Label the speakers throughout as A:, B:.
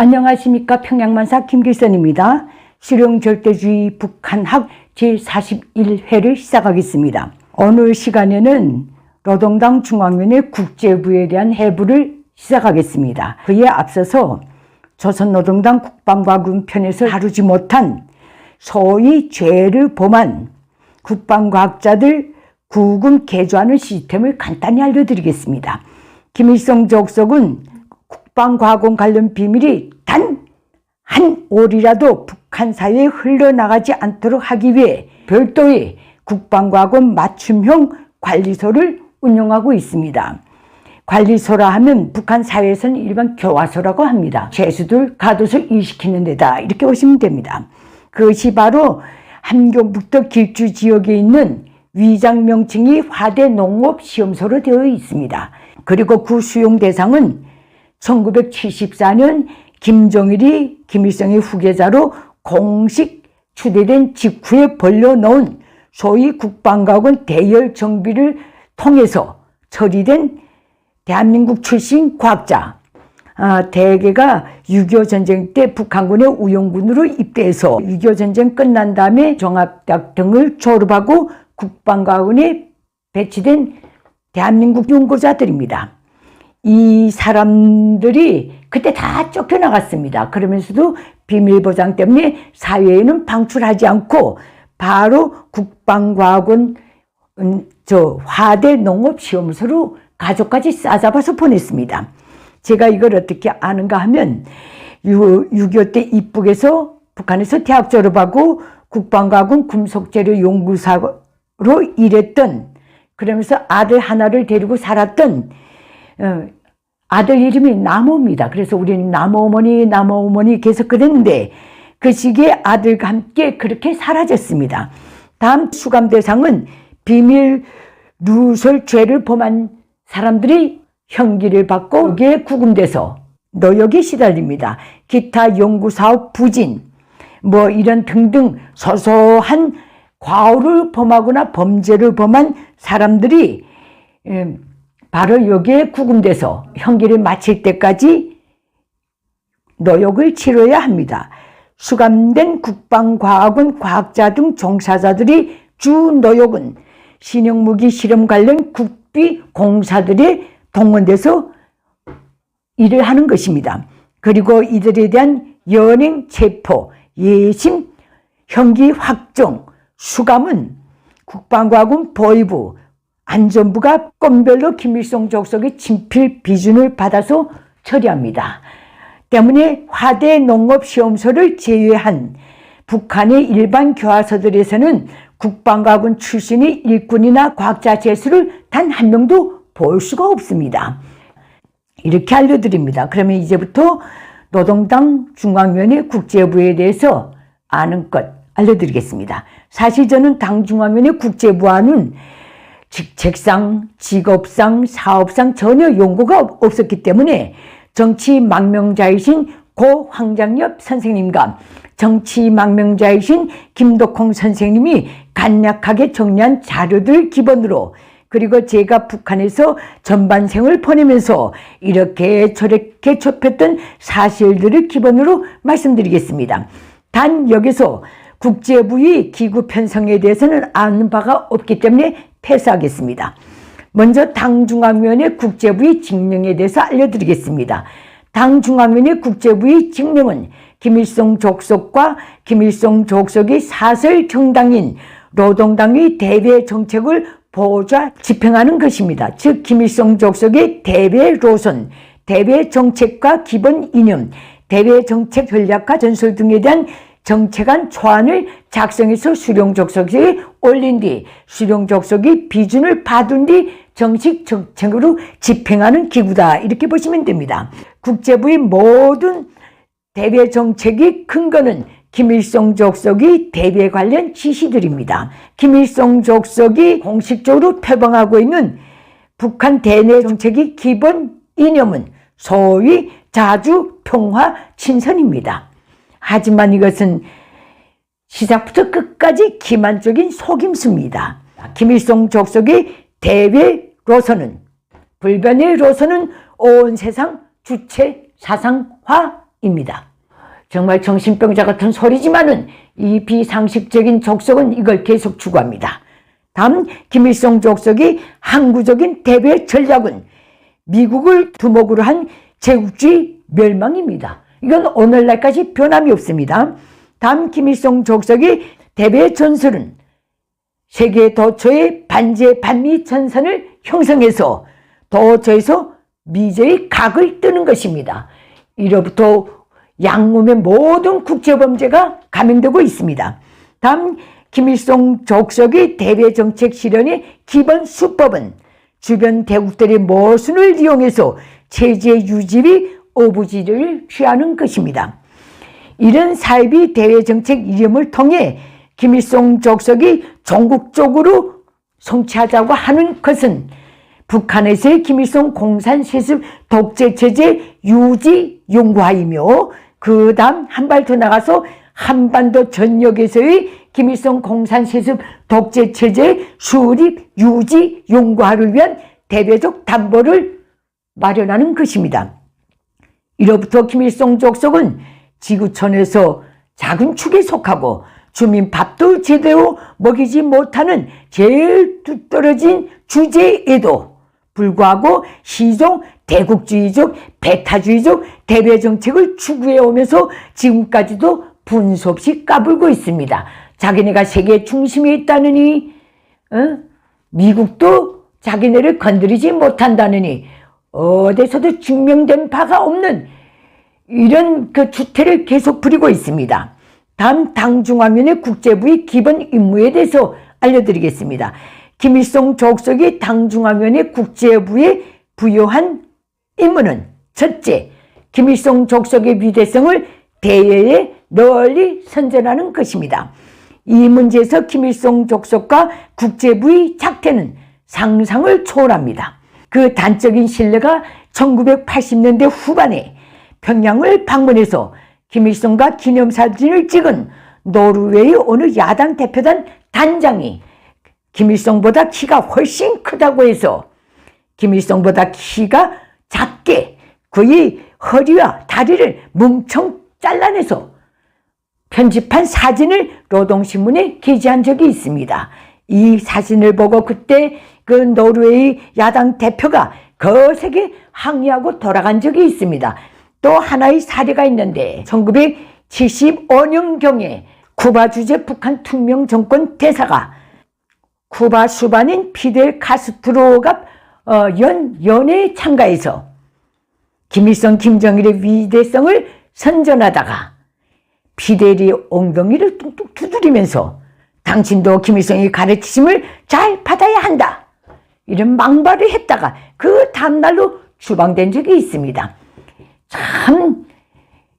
A: 안녕하십니까 평양만사 김길선입니다. 실용절대주의 북한학 제41회를 시작하겠습니다. 오늘 시간에는 노동당 중앙위원회 국제부에 대한 해부를 시작하겠습니다. 그에 앞서서 조선노동당 국방과금 편에서 다루지 못한 소위 죄를 범한 국방과학자들 구금 개조하는 시스템을 간단히 알려드리겠습니다. 김일성 족속은 국방과학원 관련 비밀이 단 한 올이라도 북한 사회에 흘러나가지 않도록 하기 위해 별도의 국방과학원 맞춤형 관리소를 운영하고 있습니다. 관리소라 하면 북한 사회에서는 일반 교화소라고 합니다. 죄수들 가둬서 일시키는 데다 이렇게 보시면 됩니다. 그것이 바로 함경북도 길주 지역에 있는 위장 명칭이 화대 농업 시험소로 되어 있습니다. 그리고 그 수용 대상은 1974년 김정일이 김일성의 후계자로 공식 추대된 직후에 벌려놓은 소위 국방과학원 대열 정비를 통해서 처리된 대한민국 출신 과학자 아, 대개가 6.25 전쟁 때 북한군의 우영군으로 입대해서 6.25 전쟁 끝난 다음에 종합대학 등을 졸업하고 국방과학원에 배치된 대한민국 연구자들입니다. 이 사람들이 그때 다 쫓겨나갔습니다. 그러면서도 비밀 보장 때문에 사회에는 방출하지 않고 바로 국방과학원 음, 저 화대 농업시험소로 가족까지 싸잡아서 보냈습니다. 제가 이걸 어떻게 아는가 하면 6.25 때 입북에서 북한에서 대학 졸업하고 국방과학원 금속재료 연구사로 일했던 그러면서 아들 하나를 데리고 살았던 어, 아들 이름이 나무입니다. 그래서 우리는 나무 어머니, 나무 어머니 계속 그랬는데 그 시기에 아들과 함께 그렇게 사라졌습니다. 다음 수감 대상은 비밀 누설 죄를 범한 사람들이 형기를 받고 여기에 구금돼서 노역에 시달립니다. 기타 연구 사업 부진, 뭐 이런 등등 소소한 과오를 범하거나 범죄를 범한 사람들이 음, 바로 여기에 구금돼서 형기를 마칠 때까지 노역을 치러야 합니다. 수감된 국방과학원 과학자 등 종사자들이 주 노역은 신형무기 실험 관련 국비 공사들이 동원돼서 일을 하는 것입니다. 그리고 이들에 대한 연행 체포, 예심, 형기 확정, 수감은 국방과학원 보위부, 안전부가 건별로 김일성 족속의 친필 비준을 받아서 처리합니다. 때문에 화대 농업시험소를 제외한 북한의 일반 교화소들에서는 국방과학원 출신의 일꾼이나 과학자 재수를 단 한 명도 볼 수가 없습니다. 이렇게 알려드립니다. 그러면 이제부터 노동당 중앙위원회 국제부에 대해서 아는 것 알려드리겠습니다. 사실 저는 당 중앙위원회 국제부와는 직책상, 직업상, 사업상 전혀 용고가 없었기 때문에 정치 망명자이신 고 황장엽 선생님과 정치 망명자이신 김덕홍 선생님이 간략하게 정리한 자료들 기본으로 그리고 제가 북한에서 전반생을 보내면서 이렇게 저렇게 접했던 사실들을 기본으로 말씀드리겠습니다. 단 여기서 국제부의 기구 편성에 대해서는 아는 바가 없기 때문에 패스하겠습니다. 먼저 당중앙위원회 국제부의 직능에 대해서 알려드리겠습니다. 당중앙위원회 국제부의 직능은 김일성 족속과 김일성 족속의 사설 정당인 노동당의 대외 정책을 보좌 집행하는 것입니다. 즉 김일성 족속의 대외 노선, 대외 정책과 기본 이념, 대외 정책 전략과 전술 등에 대한 정책안 초안을 작성해서 수령족속에 올린 뒤 수령족속이 비준을 받은 뒤 정식 정책으로 집행하는 기구다. 이렇게 보시면 됩니다. 국제부의 모든 대외 정책의 근거는 김일성 족속이 대외 관련 지시들입니다. 김일성 족속이 공식적으로 표방하고 있는 북한 대내 정책의 기본 이념은 소위 자주 평화 친선입니다. 하지만 이것은 시작부터 끝까지 기만적인 속임수입니다. 김일성 족속의 대외로서는 불변의 로서는 온 세상 주체 사상화 입니다. 정말 정신병자 같은 소리지만은 이 비상식적인 족속은 이걸 계속 추구합니다. 다음 김일성 족속의 항구적인 대외 전략은 미국을 두목으로 한 제국주의 멸망입니다. 이건 오늘날까지 변함이 없습니다. 다음 김일성 족속의 대외 전술은 세계 도처의 반제 반미 전선을 형성해서 도처에서 미제의 각을 뜨는 것입니다. 이로부터 양몸의 모든 국제범죄가 감행되고 있습니다. 다음 김일성 족속의 대외 정책 실현의 기본 수법은 주변 대국들의 모순을 이용해서 체제 유지의 오부지를 취하는 것입니다. 이런 사이비 대외 정책 이름을 통해 김일성 족속이 전국적으로 성취하자고 하는 것은 북한에서의 김일성 공산 세습 독재 체제 유지 용구하이며 그 다음 한 발 더 나가서 한반도 전역에서의 김일성 공산 세습 독재 체제 수립 유지 용구화를 위한 대외적 담보를 마련하는 것입니다. 이로부터 김일성 족속은 지구촌에서 작은 축에 속하고 주민 밥도 제대로 먹이지 못하는 제일 떨어진 주제에도 불구하고 시종 대국주의적 배타주의적 대외 정책을 추구해 오면서 지금까지도 분수 없이 까불고 있습니다. 자기네가 세계 중심에 있다느니 어? 미국도 자기네를 건드리지 못한다느니 어디서도 증명된 바가 없는 이런 그 주태를 계속 부리고 있습니다. 다음 당중화면의 국제부의 기본 임무에 대해서 알려드리겠습니다. 김일성 족속이 당중화면의 국제부에 부여한 임무는 첫째, 김일성 족속의 위대성을 대외에 널리 선전하는 것입니다. 이 문제에서 김일성 족속과 국제부의 작태는 상상을 초월합니다. 그 단적인 신뢰가 1980년대 후반에 평양을 방문해서 김일성과 기념사진을 찍은 노르웨이 어느 야당 대표단 단장이 김일성보다 키가 훨씬 크다고 해서 김일성보다 키가 작게 그의 허리와 다리를 뭉청 잘라내서 편집한 사진을 노동신문에 게재한 적이 있습니다. 이 사진을 보고 그때 그 노르웨이 야당 대표가 거세게 항의하고 돌아간 적이 있습니다. 또 하나의 사례가 있는데 1975년경에 쿠바 주재 북한 투명 정권 대사가 쿠바 수반인 피델 카스트로가 어, 연 연회에 참가해서 김일성, 김정일의 위대성을 선전하다가 피델이 엉덩이를 뚝뚝 두드리면서 당신도 김일성이 가르치심을 잘 받아야 한다. 이런 망발을 했다가 그 다음날로 추방된 적이 있습니다. 참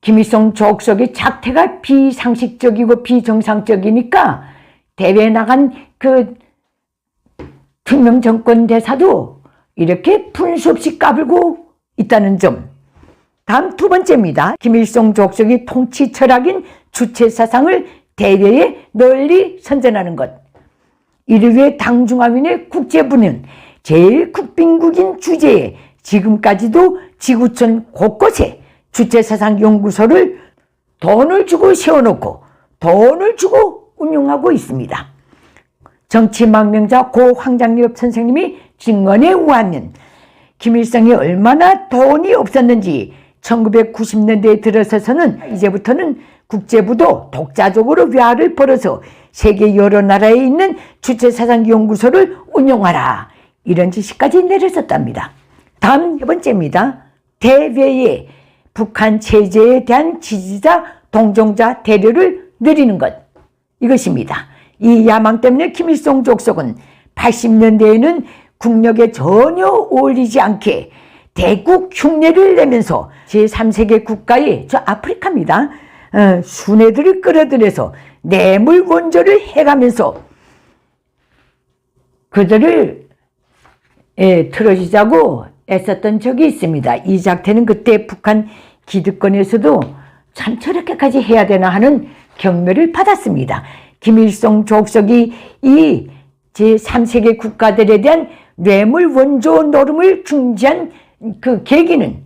A: 김일성 족속의 작태가 비상식적이고 비정상적이니까 대회 나간 그 특명 정권 대사도 이렇게 분수 없이 까불고 있다는 점. 다음 두 번째입니다. 김일성 족속의 통치 철학인 주체 사상을 대외에 널리 선전하는 것. 위해 당중화민의 국제부는 제일 국빈국인 주제에 지금까지도 지구촌 곳곳에 주체사상 연구소를 돈을 주고 세워놓고 돈을 주고 운영하고 있습니다. 정치망명자 고 황장엽 선생님이 증언에 의하면 김일성이 얼마나 돈이 없었는지 1990년대에 들어서서는 이제부터는 국제부도 독자적으로 외화를 벌어서 세계 여러 나라에 있는 주체사상 연구소를 운영하라 이런 지시까지 내렸었답니다. 다음 네 번째입니다. 대외에 북한 체제에 대한 지지자, 동정자 대류를 늘리는 것. 이것입니다. 이 야망 때문에 김일성 족속은 80년대에는 국력에 전혀 어울리지 않게 대국 흉내를 내면서 제3세계 국가의 저 아프리카입니다. 어, 순애들을 끌어들여서 뇌물 원조를 해가면서 그들을 예, 틀어지자고 애썼던 적이 있습니다. 이 작태는 그때 북한 기득권에서도 참 저렇게까지 해야 되나 하는 경멸을 받았습니다. 김일성 족속이 이 제3세계 국가들에 대한 뇌물 원조 노름을 중지한 그 계기는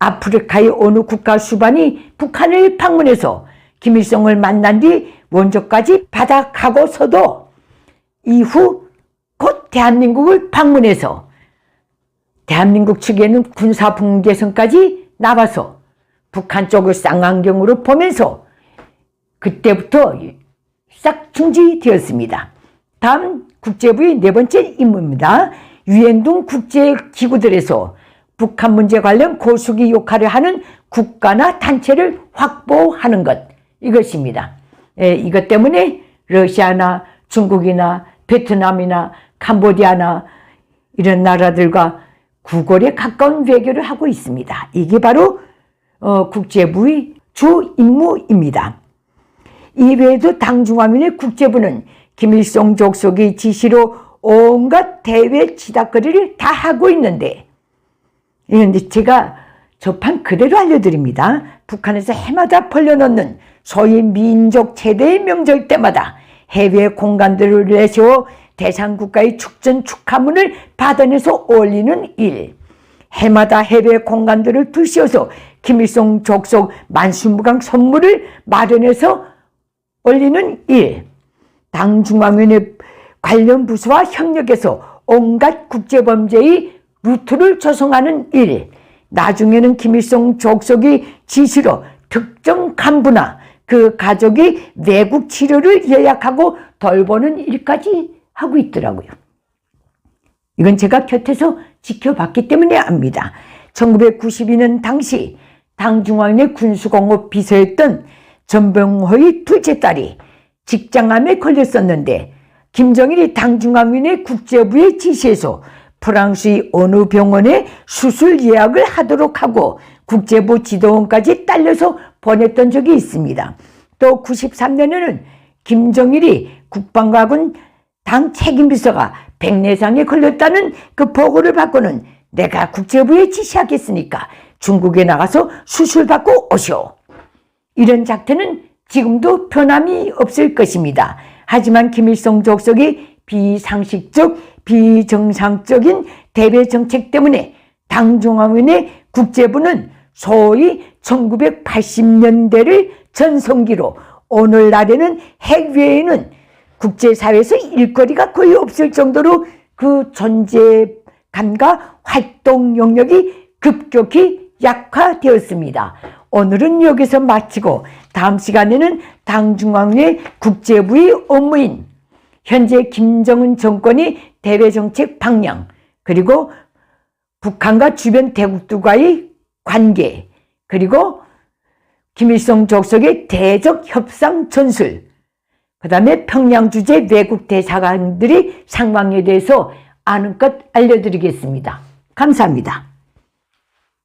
A: 아프리카의 어느 국가 수반이 북한을 방문해서 김일성을 만난 뒤 원조까지 받아가고서도 이후 곧 대한민국을 방문해서 대한민국 측에는 군사 붕괴선까지 나와서 북한 쪽을 쌍안경으로 보면서 그때부터 싹 중지되었습니다. 다음 국제부의 네 번째 임무입니다. 유엔 등 국제기구들에서 북한 문제 관련 고수기 역할을 하는 국가나 단체를 확보하는 것 이것입니다. 예, 이것 때문에 러시아나 중국이나 베트남이나 캄보디아나 이런 나라들과 구걸에 가까운 외교를 하고 있습니다. 이게 바로 어, 국제부의 주 임무입니다. 이외에도 당중화민의 국제부는 김일성 족속의 지시로 온갖 대외 지닥거리를 다 하고 있는데 그런데 제가 접한 그대로 알려드립니다. 북한에서 해마다 벌려놓는 소위 민족 최대의 명절 때마다 해외 공간들을 내세워 대상 국가의 축전 축하문을 받아내서 올리는 일. 해마다 해외 공간들을 들씌워서 김일성 족속 만수무강 선물을 마련해서 올리는 일. 당 중앙위원회 관련 부서와 협력해서 온갖 국제범죄의 루트를 조성하는 일. 나중에는 김일성 족속의 지시로 특정 간부나 그 가족이 외국 치료를 예약하고 돌보는 일까지 하고 있더라고요. 이건 제가 곁에서 지켜봤기 때문에 압니다. 1992년 당시 당중앙의 군수공업 비서였던 전병호의 둘째 딸이 직장암에 걸렸었는데 김정일이 당중앙위의 국제부의 지시에서 프랑스의 어느 병원에 수술 예약을 하도록 하고 국제부 지도원까지 딸려서 보냈던 적이 있습니다. 또 93년에는 김정일이 국방과군 당 책임비서가 백내장에 걸렸다는 그 보고를 받고는 내가 국제부에 지시하겠으니까 중국에 나가서 수술받고 오시오. 이런 작태는 지금도 변함이 없을 것입니다. 하지만 김일성 족속이 비상식적, 비정상적인 대외 정책 때문에 당중앙위원회 국제부는 소위 1980년대를 전성기로 오늘날에는 핵 외에는 국제사회에서 일거리가 거의 없을 정도로 그 존재감과 활동 영역이 급격히 약화되었습니다. 오늘은 여기서 마치고 다음 시간에는 당중앙회 국제부의 업무인 현재 김정은 정권이 대외 정책 방향 그리고 북한과 주변 대국들과의 관계 그리고 김일성 족속의 대적 협상 전술 그 다음에 평양 주재 외국 대사관들이 상황에 대해서 아는 것 알려드리겠습니다. 감사합니다.